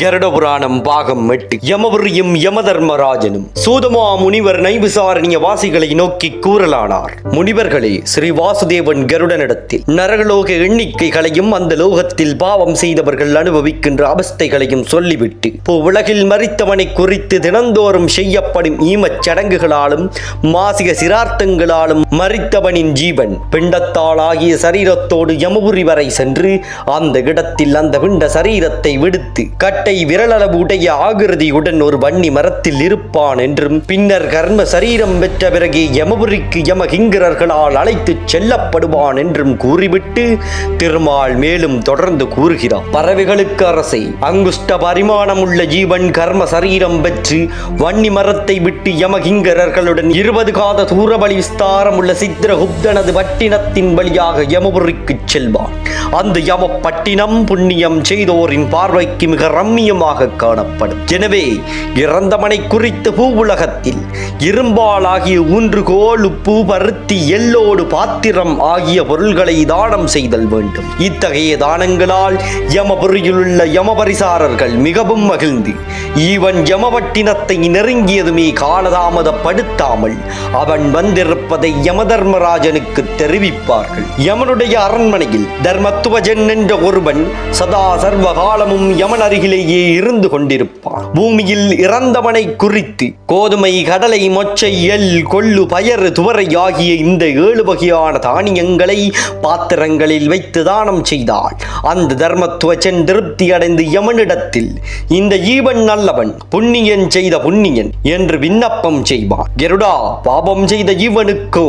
கருட புராணம் பாகம் எட்டு. யமபுரியும் யமதர்மராஜனும் சூதமா முனிவர் நைவிசாரணிய வாசிகளை நோக்கி கூறலானார். முனிவர்களே ஸ்ரீ வாசுதேவன் கருடனிடத்தில் நரகலோக எண்ணிக்கைகளையும் அந்த லோகத்தில் பாவம் செய்தவர்கள் அனுபவிக்கின்ற அவஸ்தைகளையும் சொல்லிவிட்டு இப்போ உலகில் மறித்தவனை குறித்து தினந்தோறும் செய்யப்படும் ஈமச் சடங்குகளாலும் மாசிக சிரார்த்தங்களாலும் மறித்தவனின் ஜீவன் பிண்டத்தால் ஆகிய சரீரத்தோடு யமபுரி வரை சென்று அந்த இடத்தில் அந்த பிண்ட சரீரத்தை விடுத்து கட்டை விரலளவு உடைய ஆகிருதியுடன் ஒரு வன்னி மரத்தில் இருப்பான் என்றும் பின்னர் கர்ம சரீரம் பெற்ற பிறகு யமபுரிக்கு யமகிங்கரர்களால் அழைத்துச் செல்லப்படுவான் என்றும் கூறிவிட்டு திருமால் மேலும் தொடர்ந்து கூறுகிறார் பறவைகளுக்கு அரசை அங்குஷ்ட பரிமாணம் உள்ள ஜீவன் கர்ம சரீரம் பெற்று வன்னி மரத்தை விட்டு யமகிங்கரர்களுடன் இருபது காத தூரவழி விஸ்தாரம் உள்ள சித்திரகுப்தனது பட்டினத்தின் வழியாக யமபுரிக்கு செல்வான். அந்த யம பட்டினம் புண்ணியம் செய்தோரின் பார்வைக்கு மிக ரம் ரம்மியமாக காணப்படும். எனவே இறந்தவனை குறித்து பூவுலகத்தில் இரும்பால் ஆகிய ஊன்றுகோல் உப்பு பருத்தி எல்லோடு பாத்திரம் ஆகிய பொருள்களை தானம் செய்தல் வேண்டும். இத்தகைய தானங்களால் யமபுரியிலுள்ள யமபரிசாரர்கள் மிகவும் மகிழ்ந்து ஈவன் யமபட்டினத்தை நெருங்கியதுமே காலதாமதப்படுத்தாமல் அவன் வந்திருப்பதை யமதர்மராஜனுக்கு தெரிவிப்பார்கள். யமனுடைய அரண்மனையில் தர்மத்துவஜன் என்ற ஒருவன் சதா சர்வகாலமும் யமன் அருகிலே அருகிலேயே இருந்து கொண்டிருப்பான் பூமியில் இறந்தவனை குறித்து கோதுமை கடலை மொச்சை எல் கொள்ளு பயறு துவரை ஆகிய இந்த ஏழு வகையான தானியங்களை பாத்திரங்களில் வைத்து தானம் செய்தாள். அந்த தர்மத்துவச்சன் திருப்தி அடைந்து யமனிடத்தில் இந்த ஈவன் நல்லவன் புண்ணியன் செய்த புண்ணியன் என்று விண்ணப்பம் செய்வான். கெருடா பாபம் செய்த ஈவனுக்கோ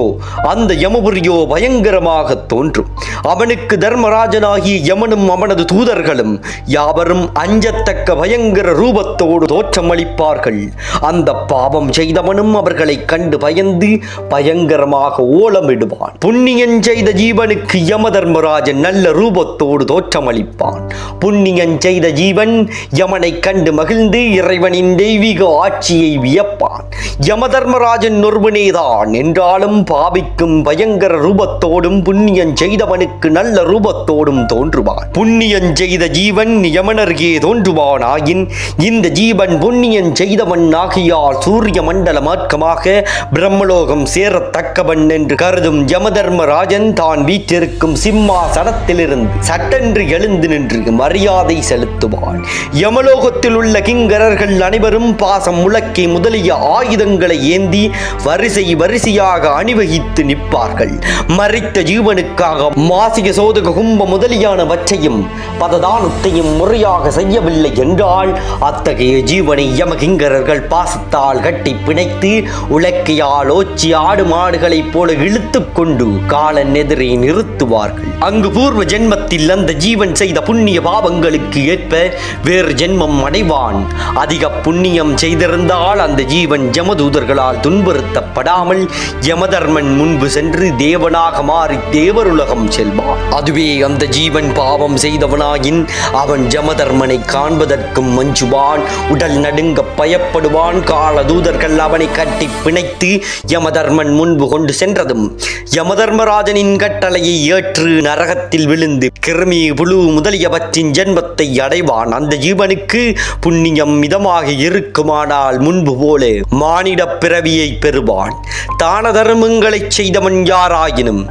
அந்த யமபுரியோ பயங்கரமாக தோன்றும். அவனுக்கு தர்மராஜனாகிய யமனும் அவனது தூதர்களும் யாவரும் அஞ்சத் அஞ்சத்தக்க பயங்கர ரூபத்தோடு தோற்றமளிப்பார்கள். அந்த பாவம் செய்தவனும் அவர்களை கண்டு பயந்து பயங்கரமாக ஓலமிடுவான். புண்ணியன் செய்த ஜீவனுக்கு யம தர்மராஜன் நல்ல ரூபத்தோடு தோற்றமளிப்பான். புண்ணியன் செய்த ஜீவன் யமனை கண்டு மகிழ்ந்து இறைவனின் தெய்வீக ஆட்சியை வியப்பான். யம தர்மராஜன் ஒருவனேதான் என்றாலும் பாவிக்கும் பயங்கர ரூபத்தோடும் புண்ணியன் செய்தவனுக்கு நல்ல ரூபத்தோடும் தோன்றுவான். புண்ணியன் செய்த ஜீவன் யமனருகே தோன்றுவான். ஆயின் இந்த ஜீவன் புண்ணியன் செய்தவன் ஆகியால் சூரிய மண்டல மார்க்கமாக பிரம்மலோகம் சேரத்தக்கவன் என்று கருதும் யமதர்மராஜன் தான் வீற்றிருக்கும் சிம்மாசனத்திலிருந்து சட்டென்று எழுந்து நின்று மரியாதை செலுத்துவான். யமலோகத்தில் உள்ள கிங்கரர்கள் அனைவரும் பாசம் முழக்கி முதலிய ஆயுதங்களை ஏந்தி வரிசை வரிசையாக அணிவகித்து நிற்பார்கள். மறித்த ஜீவனுக்காக மாசிக சோதக கும்ப முதலியானவற்றையும் பததானத்தையும் முறையாக செய்யவில்லை இல்லை என்றால் அத்தகைய ஜீவனை யமகிங்கரர்கள் பாசத்தால் கட்டி பிணைத்து உலக்கையால் ஓச்சி ஆடு மாடுகளைப் போல இழுத்து கொண்டு காலன் எதிரே நிறுத்துவார்கள். அங்கு பூர்வ ஜென்மத்தில் அந்த ஜீவன் செய்த புண்ணிய பாவங்களுக்கு ஏற்ப வேறு ஜென்மம் அடைவான். அதிக புண்ணியம் செய்திருந்தால் அந்த ஜீவன் ஜமதூதர்களால் துன்புறுத்தப்படாமல் யமதர்மன் முன்பு சென்று தேவனாக மாறி தேவருலகம் செல்வான். அதுவே அந்த ஜீவன் பாவம் செய்தவனாயின் அவன் ஜமதர்மனை யமதர்மனை காண்பதற்கும் மஞ்சுவான். உடல் நடுங்க பயப்படுவான். கால தூதர்கள் அவனை கட்டி பிணைத்து யமதர்மன் முன்பு கொண்டு சென்றதும் யமதர்மராஜனின் கட்டளையை ஏற்று நரகத்தில் விழுந்து கிருமி புழு முதலியவற்றின் ஜென்மத்தை அடைவான். அந்த ஜீவனுக்கு புண்ணியம் மிதமாக இருக்குமானால் முன்பு போல மானிட பிறவியை பெறுவான். தான தர்மங்களை செய்தவன் யாராயினும்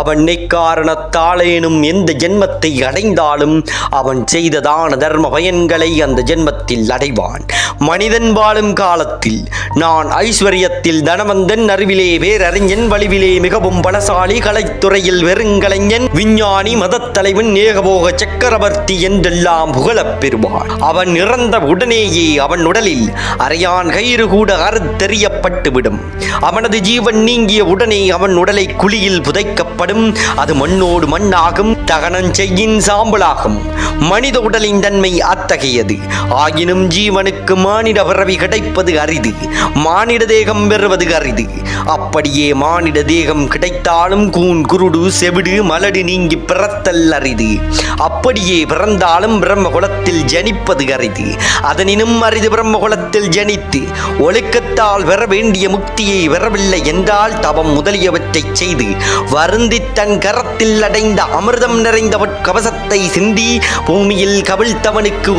அவன் காரணத்தாலேனும் எந்த ஜென்மத்தை அடைந்தாலும் அவன் செய்த தான தர்ம பயன்கள் அந்த ஜென்மத்தில் அடைவான். மனிதன் வாழும் காலத்தில் நான் ஐஸ்வர்யத்தில் தனவந்தன் அறிவிலே வேறறிஞன் வலிவிலே மிகவும் பலசாலி கலைத்துறையில் வெறுங்கலைஞன் விஞ்ஞானி மதத்தலைவன் ஏகபோக சக்கரவர்த்தி என்றெல்லாம் புகழப் பெறுவான். அவன் இறந்த உடனேயே அவன் உடலில் அரையான் கயிறு கூட அறுத்தெறியப்பட்டுவிடும். அவனது ஜீவன் நீங்கிய உடனே அவன் உடலை குழியில் புதைக்கப்படும். அது மண்ணோடு மண்ணாகும் தகனம் செய்யின் சாம்பலாகும். மனித உடலின் தன்மை அத்தகைய அத்தகையது ஆயினும் ஜீவனுக்கு மானிட பிறவி கிடைப்பது அரிது. மானிட தேகம் பெறுவது அரிது. அப்படியே மானிட தேகம் கிடைத்தாலும் கூன் குருடு செவிடு மலடு நீங்கி பிறத்தல் அரிது. அப்படியே பிறந்தாலும் பிரம்ம குலத்தில் ஜனிப்பது அரிது. அதனினும் அரிது பிரம்ம குலத்தில் ஜனித்து ஒழுக்கத்தால் பெற வேண்டிய முக்தியை பெறவில்லை என்றால் தவம் முதலியவற்றைச் செய்து வருந்தி தன் கரத்தில் அடைந்த அமிர்தம் நிறைந்தவட் கவசத்தை சிந்தி பூமியில் கவிழ்த்தவனுக்கு